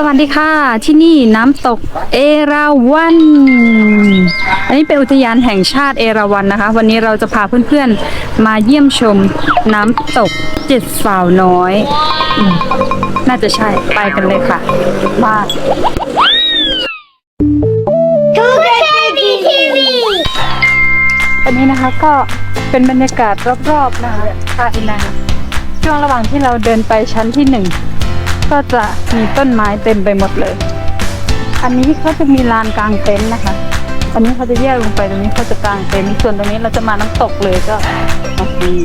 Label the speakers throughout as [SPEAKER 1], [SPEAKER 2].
[SPEAKER 1] สวัสดีค่ะ ที่นี่น้ำตกเอราวัณอันนี้เป็นอุทยานแห่งชาติเอราวัณนะคะ วันนี้เราจะพาเพื่อนๆมาเยี่ยมชมน้ำตกเจ็ดสาวน้อยอืมน่าจะใช่ไปกันเลยค่ะมา
[SPEAKER 2] ทูเกตดีทีวี
[SPEAKER 1] อันนี้นะคะก็เป็นบรรยากาศรอบๆนะคะภายในช่วงระหว่างที่เราเดินไปชั้นที่หนึ่ง ก็จะมีต้นไม้เต็มไปหมดเลย อันนี้เขาจะมีลานกลางเต็นท์นะคะ อันนี้เขาจะแยกลงไปตรงนี้เขาจะกลางเต็นท์ส่วนตรงนี้เราจะมาน้ำตกเลยก็ตรงนี้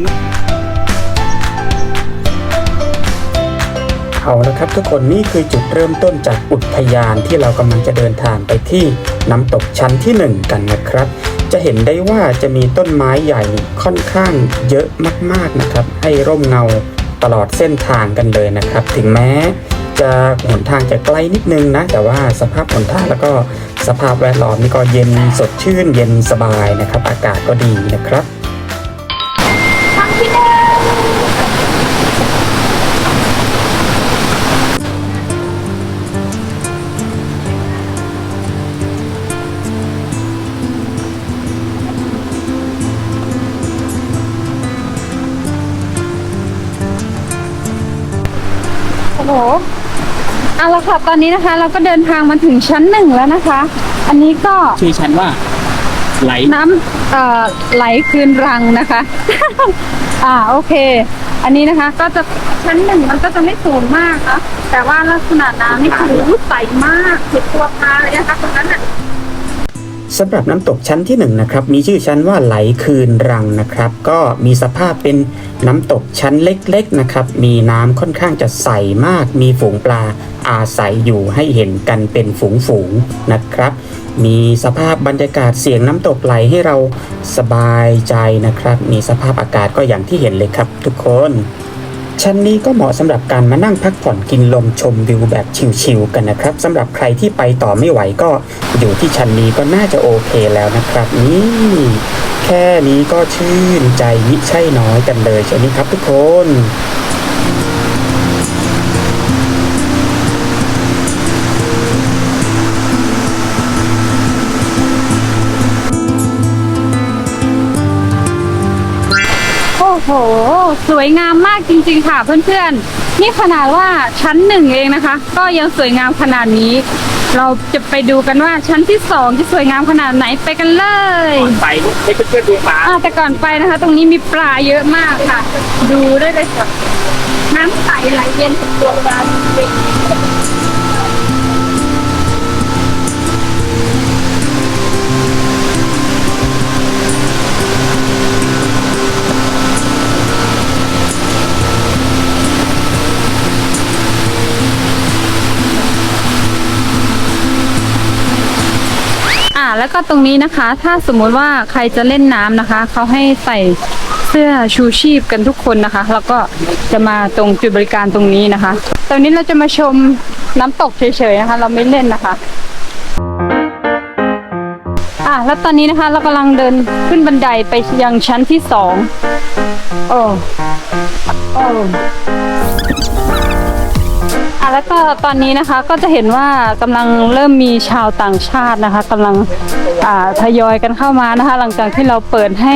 [SPEAKER 3] เอาละครับทุกคนนี่คือจุดเริ่มต้นจากอุทยานที่เรากำลังจะเดินทางไปที่น้ำตกชั้นที่ 1 กันนะครับ จะเห็นได้ว่าจะมีต้นไม้ใหญ่ค่อนข้างเยอะมากๆนะครับ ให้ร่มเงา ตลอดเส้นทางกันเลยนะครับ ถึงแม้จะหนทางจะไกลนิดนึงนะ แต่ว่าสภาพหนทางแล้วก็สภาพแวดล้อมนี่ก็เย็นสดชื่นเย็นสบายนะครับ อากาศก็ดีนะครับ
[SPEAKER 1] ละค่ะ ตอนนี้นะคะ เราก็เดินทางมาถึงชั้นหนึ่งแล้วนะคะ อันนี้ก็
[SPEAKER 4] ชื่อฉันว่า ไหล
[SPEAKER 1] น้ำเอ่อไหลคืนรังนะคะ อ่าโอเค อันนี้นะคะ ก็จะชั้นหนึ่งมันก็จะไม่สูงมากนะแต่ว่าลักษณะน้ำนี่คือใสมากสุดตัวพาเลยนะคะตรงนั้นอะ
[SPEAKER 3] สำหรับน้ำตกชั้นที่1นะครับมีชื่อชั้นว่าไหลคืนรังนะครับ ก็มีสภาพเป็นน้ำตกชั้นเล็กๆนะครับมีน้ำค่อนข้างจะใสมาก มีฝูงปลาอาศัยอยู่ให้เห็นกันเป็นฝูงๆนะครับ มีสภาพบรรยากาศเสียงน้ำตกไหลให้เราสบายใจนะครับ มีสภาพอากาศก็อย่างที่เห็นเลยครับทุกคน ชั้นนี้ก็เหมาะสำหรับการมานั่งพักผ่อนกินลมชมวิวแบบชิลๆกันนะครับสำหรับใครที่ไปต่อไม่ไหวก็อยู่ที่ชั้นนี้ก็น่าจะโอเคแล้วนะครับ นี่แค่นี้ก็ชื่นใจมิใช่น้อยกันเลยใช่ไหมครับทุกคน
[SPEAKER 1] โอ้โห สวยงามมากจริงๆค่ะเพื่อนๆ นี่ขนาดว่าชั้นหนึ่งเองนะคะ ก็ยังสวยงามขนาดนี้ เราจะไปดูกันว่าชั้นที่สองจะสวยงามขนาดไหนไปกันเลย
[SPEAKER 4] ไปให้เพื่อนๆดูฟ้า
[SPEAKER 1] อ่าแต่ก่อนไปนะคะ ตรงนี้มีปลาเยอะมากค่ะ ดูได้เลยค่ะน้ำใสไหลเย็นสุดตัวปลาจริง ก็ตรงนี้นะคะ ถ้าสมมุติว่าใครจะเล่นน้ำนะคะ เขาให้ใส่เสื้อชูชีพกันทุกคนนะคะ แล้วก็จะมาตรงจุดบริการตรงนี้นะคะตอนนี้เราจะมาชมน้ำตกเฉยๆนะคะ เราไม่เล่นนะคะอะแล้วตอนนี้นะคะเรากำลังเดินขึ้นบันไดไปยังชั้นที่สองโอ้โอ้อะแล้วก็ตอนนี้นะคะก็จะเห็นว่ากำลังเริ่มมีชาวต่างชาตินะคะกำลัง ทยอยกันเข้ามานะคะ หลังจากที่เราเปิดให้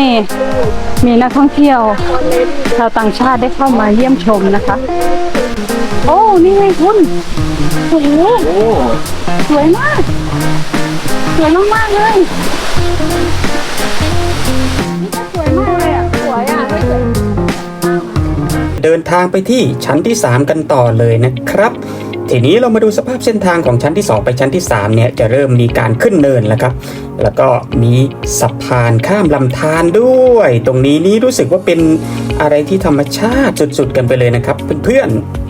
[SPEAKER 1] มีนักท่องเที่ยวชาวต่างชาติได้เข้ามาเยี่ยมชมนะคะ โอ้นี่ไงคุณโอ้โหสวยมากสวยมากๆเลยนี่ก็สวยมากเลยอะสวยอะไม่สวย
[SPEAKER 3] เดินทางไปที่ชั้นที่ 3 กันต่อเลยนะครับ ทีนี้เรามาดูสภาพเส้นทางของชั้นที่ 2 ไปชั้นที่3เนี่ยจะเริ่มมีการขึ้นเนินแล้วครับ แล้วก็มีสะพานข้ามลำธารด้วย ตรงนี้นี่รู้สึกว่าเป็นอะไรที่ธรรมชาติสุดๆกันไปเลยนะครับเพื่อนๆ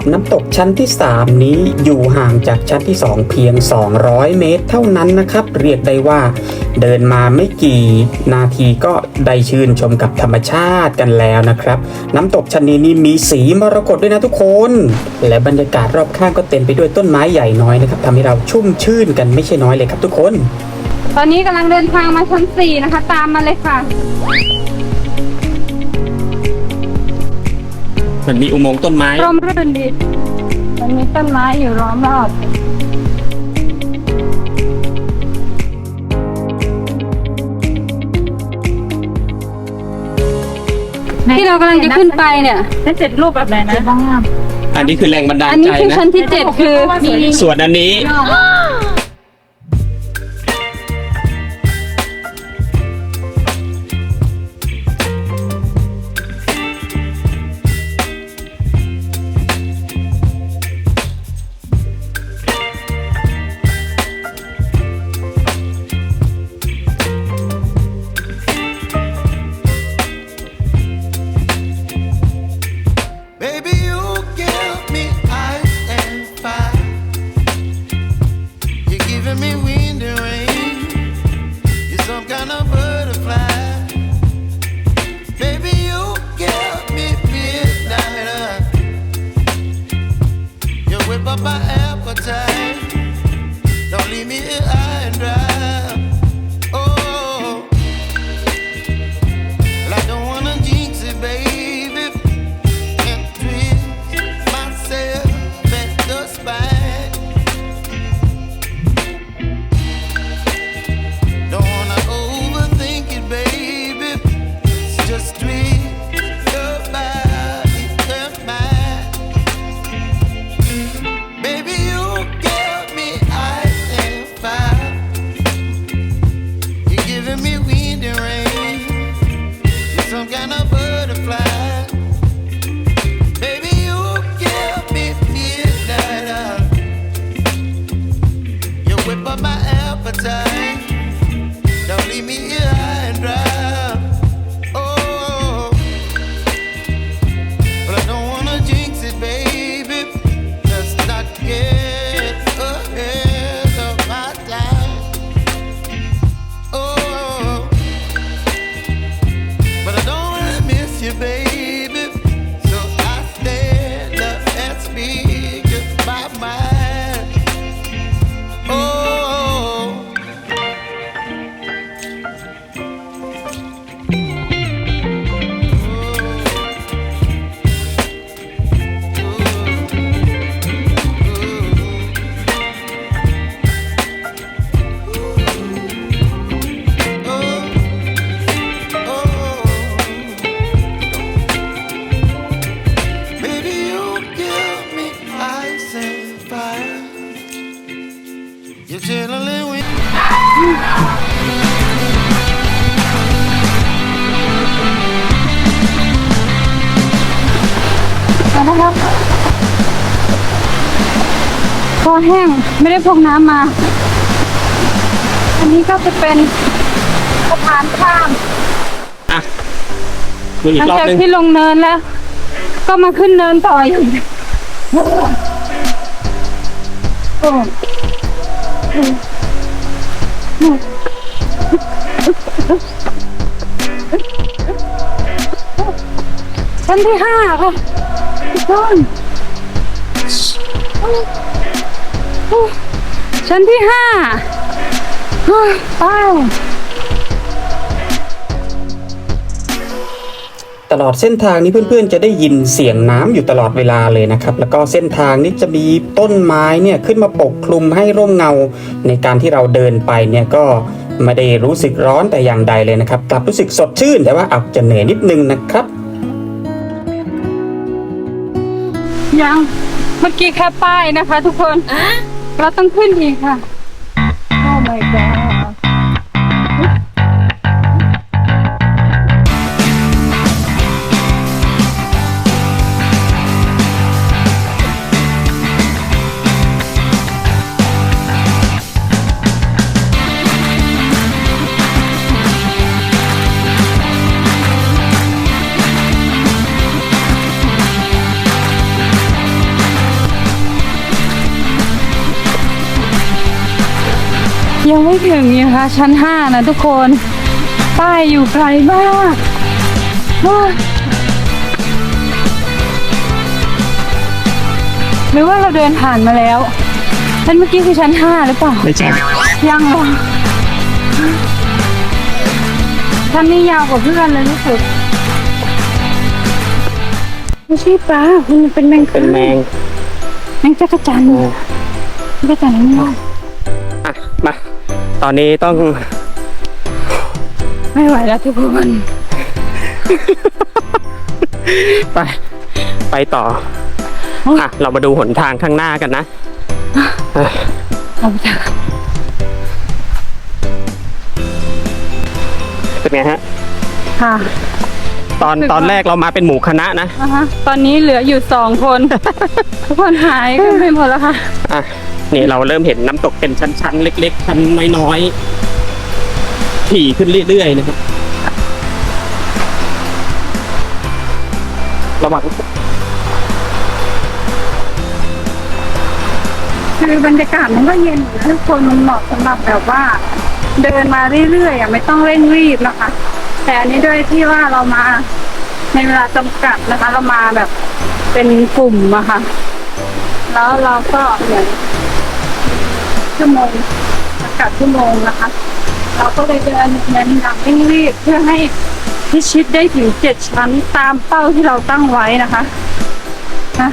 [SPEAKER 3] ับน้ำตกชั้นที่ 3 นี้อยู่ห่างจากชั้นที่ 2 เพียง 200 เมตร เท่านั้นนะครับ เรียกได้ว่า เดินมาไม่กี่นาทีก็ได้ชื่นชมกับธรรมชาติกันแล้วนะครับ น้ำตกชั้นนี้นี่มีสีมรกตด้วยนะทุกคน และบรรยากาศรอบข้างก็เต็มไปด้วยต้นไม้ใหญ่น้อยนะครับทำให้เราชุ่มชื่นกันไม่ใช่น้อยเลยครับทุกคน
[SPEAKER 1] ตอนนี้กำลังเดินทางมาชั้นสี่นะคะ ตามมาเลยค่ะ
[SPEAKER 5] มันมีอุโมงค์ต้นไม้
[SPEAKER 1] ร่มรื่นดีมันมีต้นไม้อยู่ล้อมรอบที่เรากำลังจะขึ้นไปเนี่ย
[SPEAKER 2] ได้เจ็ดรูปแบบไหนนะบ้าง
[SPEAKER 5] อันนี้คือแรงบันดาล
[SPEAKER 1] อันนี้
[SPEAKER 5] ใจ
[SPEAKER 1] คือ
[SPEAKER 5] นะ
[SPEAKER 1] ชั้นที่เจ็ดคือมี
[SPEAKER 5] ส่วนอันนี้
[SPEAKER 6] baby.
[SPEAKER 1] ครับคอแห้งไม่ได้พกน้ำมา อันนี้ก็จะเป็นสะพานข้าม
[SPEAKER 5] อะดูอี
[SPEAKER 1] หลั
[SPEAKER 5] ก
[SPEAKER 1] ง
[SPEAKER 5] รอบ
[SPEAKER 1] จาก
[SPEAKER 5] หนึง
[SPEAKER 1] ที่ลงเนินแล้ว ก็มาขึ้นเนินต่ออีกโอ้ชั้นที่ห้าค่ะทุกคน ชั้นที่ห้าไป
[SPEAKER 3] ตลอดเส้นทางนี้เพื่อนๆ จะได้ยินเสียงน้ำอยู่ตลอดเวลาเลยนะครับ แล้วก็เส้นทางนี้จะมีต้นไม้เนี่ยขึ้นมาปกคลุมให้ร่มเงา ในการที่เราเดินไปเนี่ยก็ไม่ได้รู้สึกร้อนแต่อย่างใดเลยนะครับกลับรู้สึกสดชื่นแต่ว่าอาจจะเหนื่อยนิดนึงนะครับ
[SPEAKER 1] ยัง เมื่อกี้แค่ป้ายนะคะทุกคน เราต้องขึ้นอีกค่ะ โอ้ my god ไม่ถึงนี่นะคะชั้นห้านะทุกคน ป้ายอยู่ไกลมากว้าหรือว่าเราเดินผ่านมาแล้วชั้นเมื่อกี้คือชั้นห้าหรือเปล่า
[SPEAKER 4] ไม่ใช่
[SPEAKER 1] ยังเหรอชั้นนี้ยาวกว่าเพื่อนเลยรู้สึกไม่ใช่ปลามันเป็นแมง
[SPEAKER 4] เป็นแมง
[SPEAKER 1] แมงจักรจันทร์จักรจันทร์นี่ว่า
[SPEAKER 4] อะมา ตอนนี้ต้อง
[SPEAKER 1] ไม่ไหวแล้วทุกคน
[SPEAKER 4] ไป ไปต่ออะเรามาดูหนทางข้างหน้ากันนะอะ
[SPEAKER 1] เอาไปเถอะ
[SPEAKER 4] เป็นไงฮะ
[SPEAKER 1] ค่ะ
[SPEAKER 4] ตอน
[SPEAKER 1] รู้สึก
[SPEAKER 4] ตอน
[SPEAKER 1] ว่า
[SPEAKER 4] แรกเรามาเป็นหมู่คณะนะ
[SPEAKER 1] อะฮะตอนนี้เหลืออยู่สองคน ทุกคนหายกันไปหมดแล้วค่ะ
[SPEAKER 4] อะ นี่เราเริ่มเห็นน้ำตกเป็นชั้นๆ เล็ก ๆ ชั้นน้อยๆถี่ขึ้นเรื่อยๆนะครับ ระวัง
[SPEAKER 1] คือบรรยากาศมันก็เย็นอยู่นะทุกคนมันเหมาะสำหรับแบบว่า เดินมาเรื่อยๆอะไม่ต้องเร่งรีบนะคะ แต่อันนี้ด้วยที่ว่าเรามาในเวลาจำกัดนะคะ เรามาแบบเป็นกลุ่มอะค่ะ แล้วเราก็เหมือน ชั่วโมงจำกัดชั่วโมงนะคะ เราก็เลยเดินเน้นหนักเร่งรีบเพื่อให้พิชิตได้ถึงเจ็ดชั้นตามเป้าที่เราตั้งไว้นะคะนะ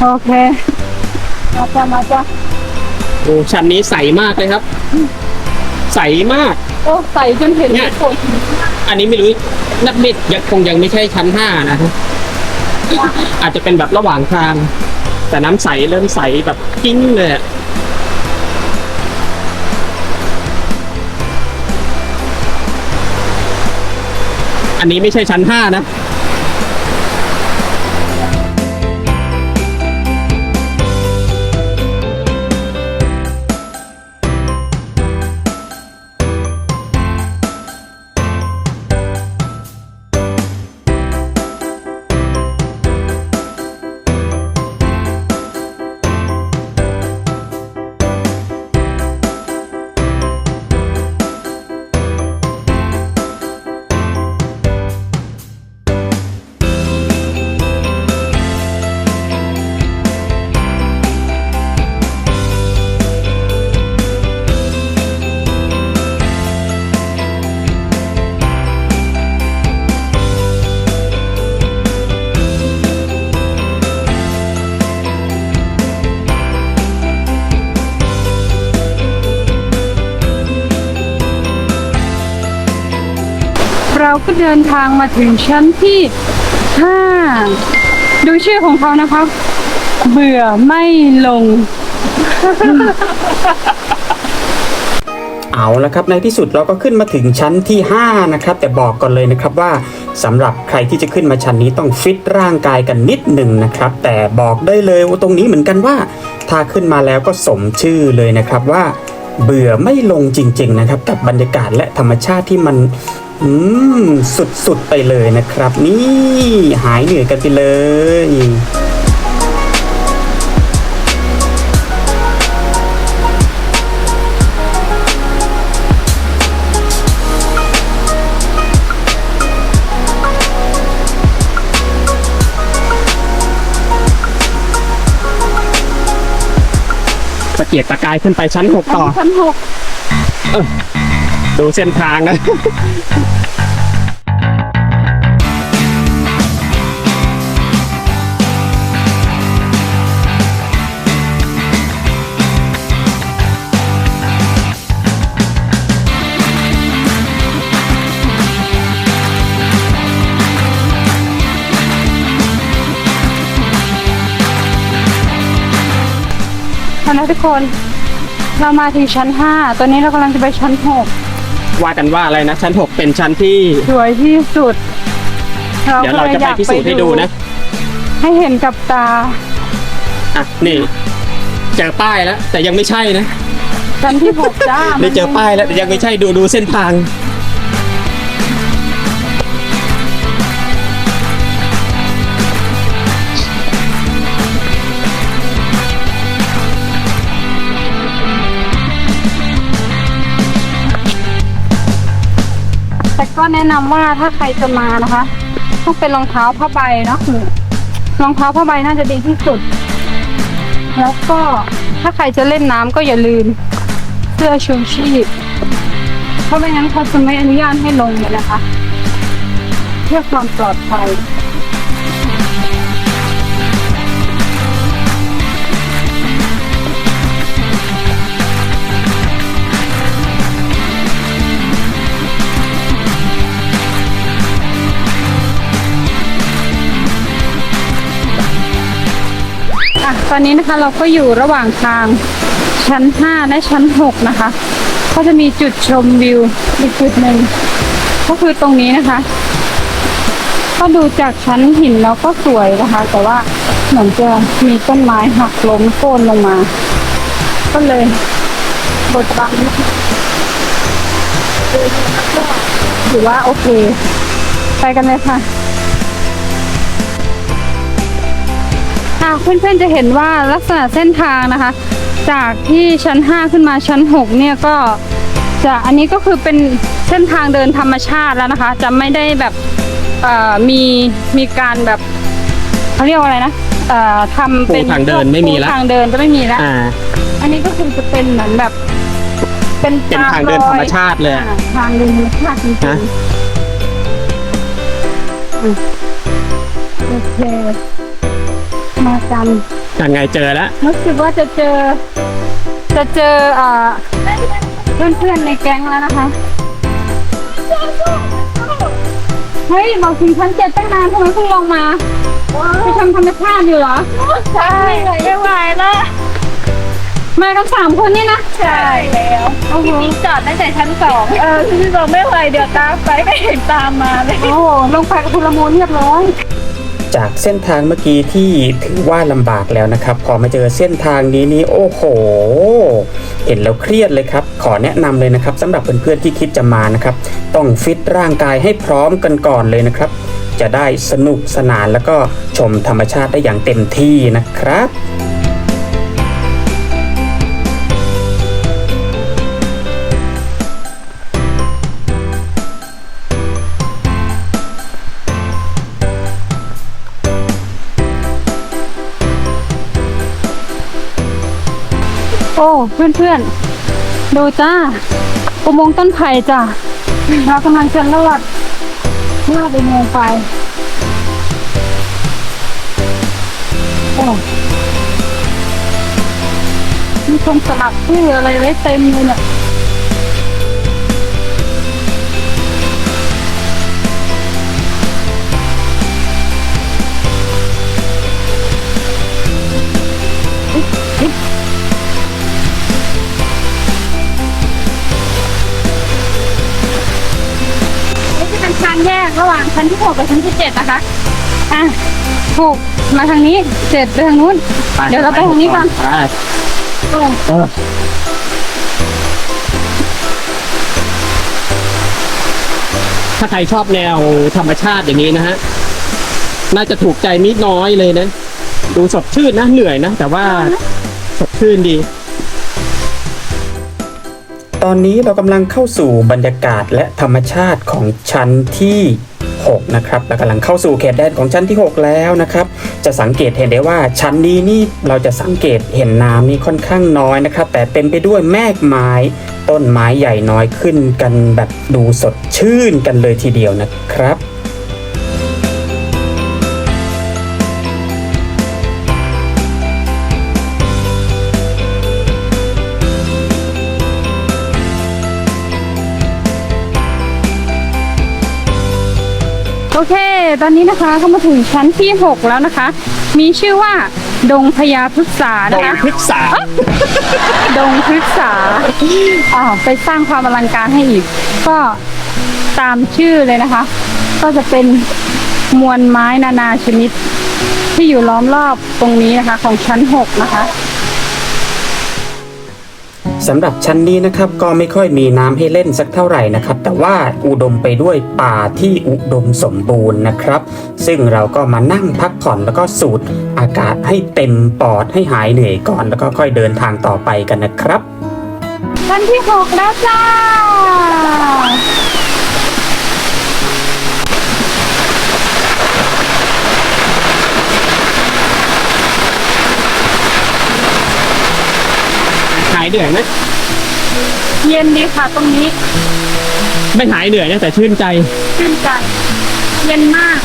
[SPEAKER 1] โอเคมาจ้ะมาจ้ะ
[SPEAKER 4] โอ้ชั้นนี้ใสมากเลยครับ ใสมาก
[SPEAKER 1] โอ้ใส่จนเห็น
[SPEAKER 4] เนี่ย
[SPEAKER 1] ฝน
[SPEAKER 4] อันนี้ไม่รู้นักเบ็ดยังคงยังไม่ใช่ชั้นห้านะฮะอาจจะเป็นแบบระหว่างทาง แต่น้ำใสเริ่มใสแบบกิ้งเลย อันนี้ไม่ใช่ชั้นห้านะ
[SPEAKER 1] ก็เดินทางมาถึงชั้นที่ห้าดูชื่อของเขานะคะเบื่อไม่ลง
[SPEAKER 3] เอาละครับในที่สุดเราก็ขึ้นมาถึงชั้นที่ 5 นะครับ แต่บอกก่อนเลยนะครับว่าสำหรับใครที่จะขึ้นมาชั้นนี้ต้องฟิตร่างกายกันนิดหนึ่งนะครับ แต่บอกได้เลยว่าตรงนี้เหมือนกันว่า ถ้าขึ้นมาแล้วก็สมชื่อเลยนะครับว่าเบื่อไม่ลงจริงๆนะครับกับบรรยากาศและธรรมชาติที่มัน อืม สุดๆไปเลยนะครับ นี่หายเหนื่อยกันไปเลย
[SPEAKER 4] ตะเกียกตะกายขึ้นไปชั้นหกต่อ
[SPEAKER 1] ชั้นหก
[SPEAKER 4] ดูเส้นทางนะ
[SPEAKER 1] นนี้ทุกคน เรามาถึงชั้นห้าตอนนี้เรากำลังจะไปชั้นหก
[SPEAKER 4] ว่ากันว่าอะไรนะ ชั้นหกเป็นชั้นที่
[SPEAKER 1] สวยที่สุด
[SPEAKER 4] เดี๋ยวเราจะไปพิสูจน์ให้ดูนะ
[SPEAKER 1] ให้เห็นกับตา
[SPEAKER 4] อะ นี่ เจอป้ายแล้ว แต่ยังไม่ใช่นะ
[SPEAKER 1] ชั้นที่หกจ้า
[SPEAKER 4] ได้เจอป้ายแล้วแต่ยังไม่ใช่ดูดูเส้นทาง
[SPEAKER 1] แนะนำว่าถ้าใครจะมานะคะ ต้องเป็นรองเท้าผ้าใบเนาะรองเท้าผ้าใบน่าจะดีที่สุด แล้วก็ถ้าใครจะเล่นน้ำก็อย่าลืมเสื้อชูชีพเพราะไม่งั้นเขาจะไม่อนุญาตให้ลงเลยนะคะ เพื่อความปลอดภัย ตอนนี้นะคะเราก็อยู่ระหว่างทางชั้น 5 และชั้น 6 นะคะ ก็จะมีจุดชมวิวอีกจุดหนึ่งก็คือตรงนี้นะคะ ก็ดูจากชั้นหินแล้วก็สวยนะคะ แต่ว่าเหมือนจะมีต้นไม้หักล้มโค่นลงมา ก็เลยบดบังนิดนึงถือว่าโอเค ไปกันเลยค่ะ ค่ะเพื่อนๆจะเห็นว่าลักษณะเส้นทางนะคะ จากที่ชั้น 5 ขึ้นมาชั้น 6 เนี่ยก็จะอันนี้ก็คือเป็นเส้นทางเดินธรรมชาติแล้วนะคะ จะไม่ได้แบบเอ่อมีมีการแบบเขาเรียกว่าอะไรนะเอ่อทำเป็น
[SPEAKER 4] ปูทางเดินไม่มีละ
[SPEAKER 1] ปูทางเดินจะไม่มีแล้ว
[SPEAKER 4] อ่า
[SPEAKER 1] อันนี้ก็คือจะเป็นเหมือนแบบ เป็น
[SPEAKER 4] เป็นทางเดินธรรมชาติเลย
[SPEAKER 1] อ่าทางเดินธรรมชาติจริง
[SPEAKER 4] ฮะ
[SPEAKER 1] ๆอืมโอเคมา กัน
[SPEAKER 4] ยังไงเจอแล้ว
[SPEAKER 1] รู้สึกว่าจะเจอ จะเจอเอ่อเพื่อนๆในแก๊งแล้วนะคะ เฮ้ยบอกถึงชั้นเจ็ดตั้งนานทำไมเพิ่งลงมาไปทำธรรมชาติอยู่เหรอ ใช่ไม่ไหวแล้วมากันสามคนนี่นะ ใช่แล้วโอ้โหจอดตั้งแต่ชั้นสองเออชั้นสองไม่ไหวเดี๋ยวตามไปไม่เห็นตามมาเลย โอ้โหลงไปกับทุลมูลเรียบร้อย
[SPEAKER 3] จากเส้นทางเมื่อกี้ที่ถือว่าลำบากแล้วนะครับ พอมาเจอเส้นทางนี้นี่โอ้โห เห็นแล้วเครียดเลยครับ ขอแนะนำเลยนะครับสำหรับเพื่อนๆที่คิดจะมานะครับ ต้องฟิตร่างกายให้พร้อมกันก่อนเลยนะครับ จะได้สนุกสนานแล้วก็ชมธรรมชาติได้อย่างเต็มที่นะครับ
[SPEAKER 1] โอ้เพื่อนๆดูจ้าอุโมงค์ต้นไผ่จ้ะเรากำลังจะลอดลอดอุโมงค์ไปโอ้มีคนสลักชื่ออะไรไว้เต็มเลยเนี่ย ระหว่างชั้นที่หกกับชั้นที่เจ็ดนะคะ อะหกมาทางนี้เจ็ดไปทางนู้น เดี๋ยวเราไปทางนี้ก่อน
[SPEAKER 4] ไป
[SPEAKER 1] โอ้
[SPEAKER 4] เออถ้าใครชอบแนวธรรมชาติอย่างนี้นะฮะ น่าจะถูกใจมิดน้อยเลยนะ ดูสดชื่นนะเหนื่อยนะ แต่ว่าสดชื่นดี
[SPEAKER 3] ตอนนี้เรากำลังเข้าสู่บรรยากาศและธรรมชาติของชั้นที่ 6นะครับเรากำลังเข้าสู่เขตแดนของชั้นที่ 6 แล้วนะครับ จะสังเกตเห็นได้ว่าชั้นนี้นี่เราจะสังเกตเห็นน้ำนี่ค่อนข้างน้อยนะครับ แต่เต็มไปด้วยแมกไม้ต้นไม้ใหญ่น้อยขึ้นกันแบบดูสดชื่นกันเลยทีเดียวนะครับ
[SPEAKER 1] ตอนนี้นะคะก็มาถึงชั้นที่ 6 แล้วนะคะ มีชื่อว่า ดงพญาพฤกษา
[SPEAKER 4] ด
[SPEAKER 1] นะ
[SPEAKER 4] ง
[SPEAKER 1] คะ
[SPEAKER 4] พฤกษา
[SPEAKER 1] ดงพฤกษาอ่าไปสร้างความอลังการให้อีก ก็ตามชื่อเลยนะคะ ก็จะเป็นมวลไม้นานาชนิด ที่อยู่ล้อมรอบตรงนี้นะคะ ของชั้น 6 นะคะ
[SPEAKER 3] สำหรับชั้นนี้นะครับก็ไม่ค่อยมีน้ำให้เล่นสักเท่าไหร่นะครับ แต่ว่าอุดมไปด้วยป่าที่อุดมสมบูรณ์นะครับ ซึ่งเราก็มานั่งพักผ่อนแล้วก็สูดอากาศให้เต็มปอดให้หายเหนื่อยก่อน แล้วก็ค่อยเดินทางต่อไปกันนะครับ
[SPEAKER 1] วันที่หกแล้วจ้าหาย
[SPEAKER 4] เหนื่อยไหม
[SPEAKER 1] เย็นดีค่ะ ตรงนี้
[SPEAKER 4] ไม่หายเหนื่อยนะแต่ชื่นใจ
[SPEAKER 1] ชื่นใจ เย็นมาก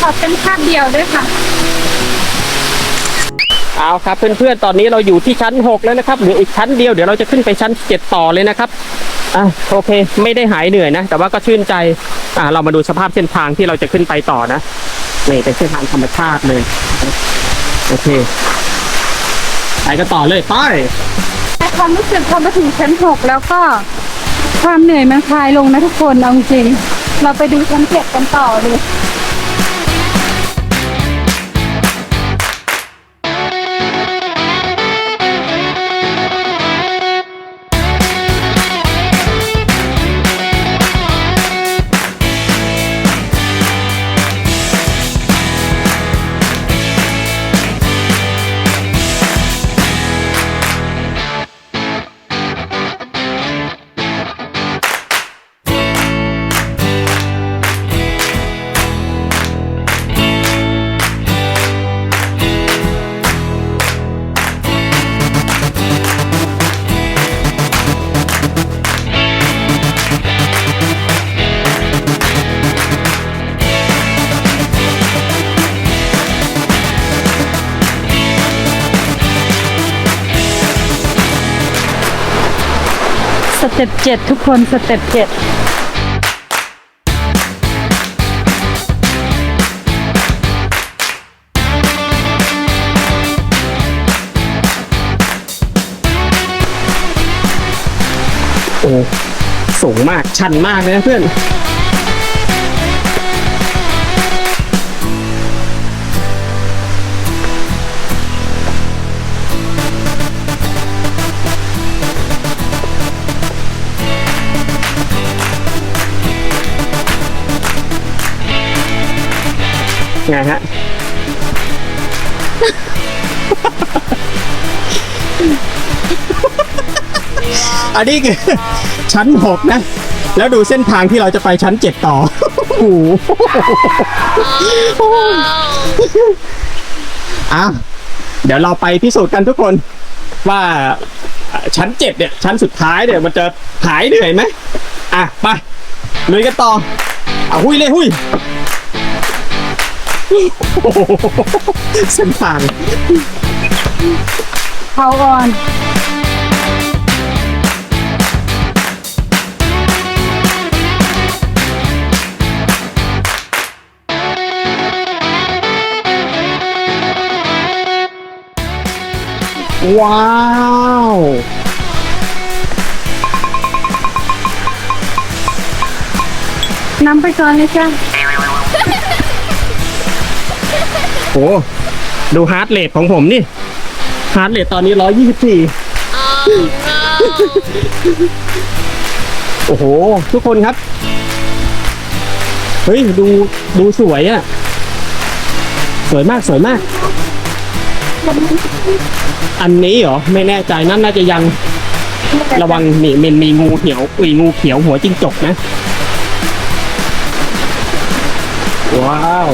[SPEAKER 1] ขอเป็นคาบเดียวด้วยค่ะ
[SPEAKER 4] เอาครับเพื่อนๆ ตอนนี้เราอยู่ที่ชั้น 6 แล้วนะครับเหลืออีกชั้นเดียวเดี๋ยวเราจะขึ้นไปชั้น 7 ต่อเลยนะครับอะโอเค ไม่ได้หายเหนื่อยนะ แต่ว่าก็ชื่นใจอะเรามาดูสภาพเส้นทางที่เราจะขึ้นไปต่อนะนี่เป็นเส้นทางธรรมชาติเลย โอเค ไปกันต่อเลยไป
[SPEAKER 1] แต่ความรู้สึกพอมาถึงชั้นหกแล้วก็ความเหนื่อยมันคลายลงนะทุกคนเอาจริงๆเราไปดูชั้นเจ็ดกันต่อเลย เต็ปเจ็ดทุกคนสเต็ปเจ็ด
[SPEAKER 4] โอ้สูงมากชันมากเลยนะเพื่อน อันนี้คือชั้นหกนะ แล้วดูเส้นทางที่เราจะไปชั้นเจ็ดต่อโอ้โหอะเดี๋ยวเราไปพิสูจน์กันทุกคนว่าชั้นเจ็ดเนี่ย ชั้นสุดท้ายเนี่ยมันจะหายเหนื่อยไหมอะ ไปลุยกันต่ออะหุยเลยหุยโอ้โหเส้นทาง
[SPEAKER 1] เขาอ่อน
[SPEAKER 4] ว้าว
[SPEAKER 1] น้ำไปก่อนเลยจ้ะ
[SPEAKER 4] โอ้ดูฮาร์ดเรทของผมนี่ฮาร์ดเรทตอนนี้ร้อยยี่สิบสี่โอ้โห ทุกคนครับ เฮ้ย ดูดูสวยอะสวยมากสวยมาก อันนี้เหรอ ไม่แน่ใจนั่นน่าจะยังระวังนี่มันมีงูเหียวอุยงูเขียวหัวจิ้งจกนะ ว้าว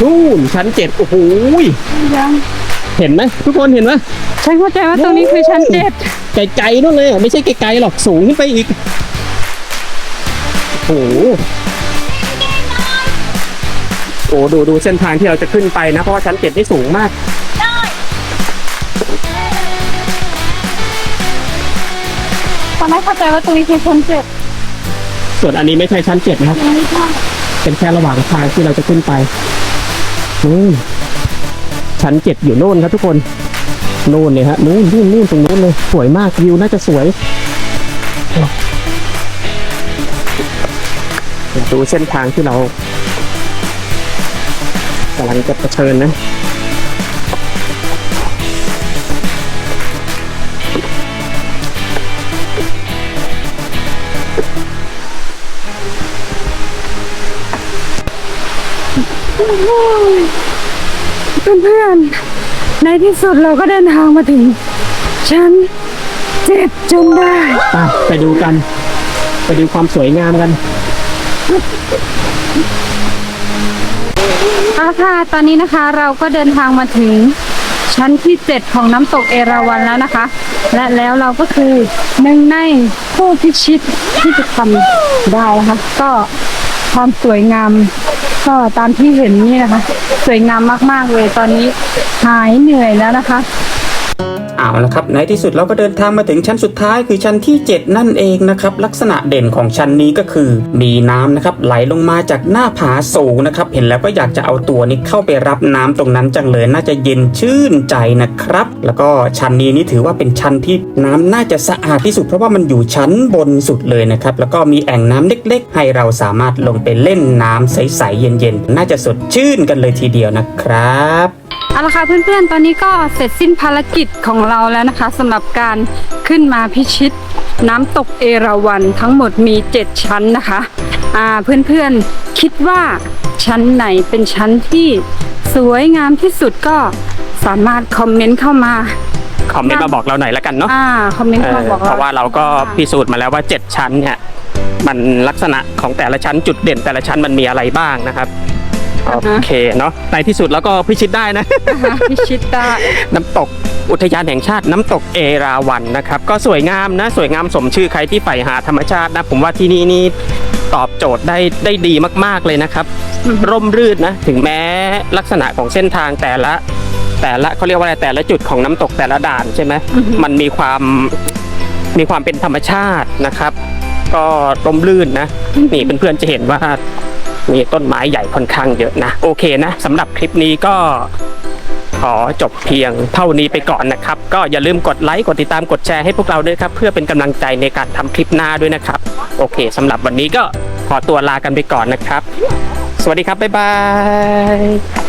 [SPEAKER 4] นู่นชั้นเจ็ดโอ้โหย
[SPEAKER 1] ยัง
[SPEAKER 4] เห็นไหมทุกคนเห็นไหม
[SPEAKER 1] ฉันเข้าใจว่าตรงนี้คือชั้นเจ็ด
[SPEAKER 4] ไกลๆนู่นเลยอะไม่ใช่ไกลๆหรอกสูงขึ้นไปอีก โอ้โหโอ้ดูดูเส้นทางที่เราจะขึ้นไปนะ เพราะว่าชั้นเจ็ดนี่สูงมาก
[SPEAKER 1] ตอนแรกเข้าใจว่าตรงนี้คือชั้นเจ็ด
[SPEAKER 4] ส่วนอันนี้ไม่ใช่ชั้นเจ็ดนะครับ
[SPEAKER 1] ยังไม่ใช่
[SPEAKER 4] เป็นแค่ระหว่างทางที่เราจะขึ้นไปนู่นชั้นเจ็ดอยู่โน่นครับทุกคนนู่นเลยฮะนู่นนู่นนู่นตรงนู้นเลย สวยมากวิวน่าจะสวยเดี๋ยวดูเส้นทางที่เรา กำลังจะเผชิญนะ
[SPEAKER 1] เพื่อนๆในที่สุดเราก็เดินทางมาถึง ชั้นเจ็ดจนได้
[SPEAKER 4] ไปไปดูกัน ไปดูความสวยงามกัน
[SPEAKER 1] เอาค่ะตอนนี้นะคะเราก็เดินทางมาถึงชั้นที่7ของน้ำตกเอราวัณแล้วนะคะ และแล้วเราก็คือหนึ่งในผู้พิชิตที่จะทำได้นะคะก็ความสวยงามก็ตามที่เห็นนี่นะคะ สวยงามมาก ๆ เลยตอนนี้หายเหนื่อยแล้วนะคะ
[SPEAKER 3] เอาละครับในที่สุดเราก็เดินทางมาถึงชั้นสุดท้ายคือชั้นที่ 7 นั่นเองนะครับลักษณะเด่นของชั้นนี้ก็คือ มีน้ำนะครับไหลลงมาจากหน้าผาสูงนะครับเห็นแล้วก็อยากจะเอาตัวนี้เข้าไปรับน้ำตรงนั้นจังเลยน่าจะเย็นชื่นใจนะครับ แล้วก็ชั้นนี้นี่ถือว่าเป็นชั้นที่น้ำน่าจะสะอาดที่สุดเพราะว่ามันอยู่ชั้นบนสุดเลยนะครับแล้วก็มีแอ่งน้ำเล็ก ๆ ให้เราสามารถลงไปเล่นน้ำใสๆเย็นๆน่าจะสดชื่นกันเลยทีเดียวนะครับ
[SPEAKER 1] เอาละค่ะเพื่อนๆ ตอนนี้ก็เสร็จสิ้นภารกิจของเราแล้วนะคะสำหรับการขึ้นมาพิชิต น้ำตกเอราวัณทั้งหมดมี 7 ชั้นนะคะอ่าเพื่อนๆคิดว่าชั้นไหนเป็นชั้นที่สวยงามที่สุดก็สามารถคอมเมนต์เข้ามา
[SPEAKER 4] คอมเมนต์มาบอกเราหน่อยแล้วกันเนาะ
[SPEAKER 1] อ่าคอมเมนต์
[SPEAKER 4] เอ
[SPEAKER 1] เข้า
[SPEAKER 4] อ
[SPEAKER 1] มาบอก
[SPEAKER 4] เพราะว่าเราก็พิสูจน์มาแล้วว่า 7 ชั้นเนี่ยมันลักษณะของแต่ละชั้นจุดเด่นแต่ละชั้นมันมีอะไรบ้างนะครับ โอเคเนาะในที่สุดแล้วก็พิชิตได้นะ
[SPEAKER 1] อ่าพิชิตได้
[SPEAKER 4] น้ำตกอุทยานแห่งชาติน้ำตกเอราวัณนะครับ ก็สวยงามนะสวยงามสมชื่อใครที่ใฝ่หาธรรมชาตินะ ผมว่าที่นี่นี่ตอบโจทย์ได้ได้ดีมาก ๆเลยนะครับ ร่มรื่นนะ ถึงแม้ลักษณะของเส้นทางแต่ละ แต่ละเขาเรียกว่าอะไรแต่ละจุดของน้ำตกแต่ละด่านใช่ไหมมันมีความมีความเป็นธรรมชาตินะครับ ก็ร่มรื่นนะนี่เพื่อนๆจะเห็นว่า มีต้นไม้ใหญ่ค่อนข้างเยอะนะ โอเคนะสำหรับคลิปนี้ก็ขอจบเพียงเท่านี้ไปก่อนนะครับ ก็อย่าลืมกดไลค์กดติดตามกดแชร์ให้พวกเราด้วยครับ เพื่อเป็นกำลังใจในการทำคลิปหน้าด้วยนะครับ โอเคสำหรับวันนี้ก็ขอตัวลากันไปก่อนนะครับ สวัสดีครับ บ๊ายบาย